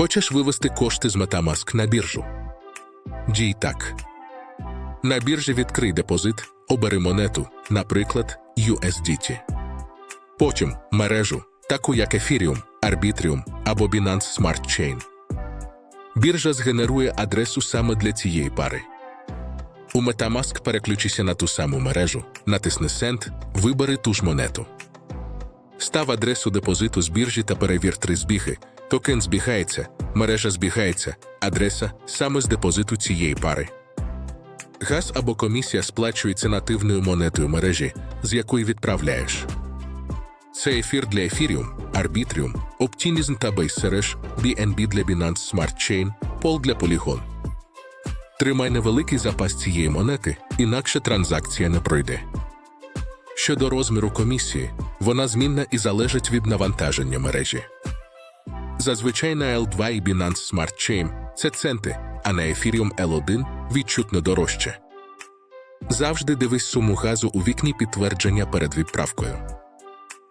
Хочеш вивести кошти з Metamask на біржу? Дій так. На біржі відкрий депозит, обери монету, наприклад, USDT. Потім мережу, таку як Ethereum, Arbitrium або Binance Smart Chain. Біржа згенерує адресу саме для цієї пари. У Metamask переключися на ту саму мережу, натисни Send, вибери ту ж монету. Став адресу депозиту з біржі та перевір три збіги. Токен збігається, мережа збігається, адреса саме з депозиту цієї пари. Газ або комісія сплачується нативною монетою мережі, з якої відправляєш. Це ефір для Ethereum, Arbitrium, Optimism та Base BNB для Binance Smart Chain, Pol для Polygon. Тримай невеликий запас цієї монети, інакше транзакція не пройде. Щодо розміру комісії, вона змінна і залежить від навантаження мережі. Зазвичай на L2 і Binance Smart Chain це центи, а на Ethereum L1 відчутно дорожче. Завжди дивись суму газу у вікні підтвердження перед відправкою.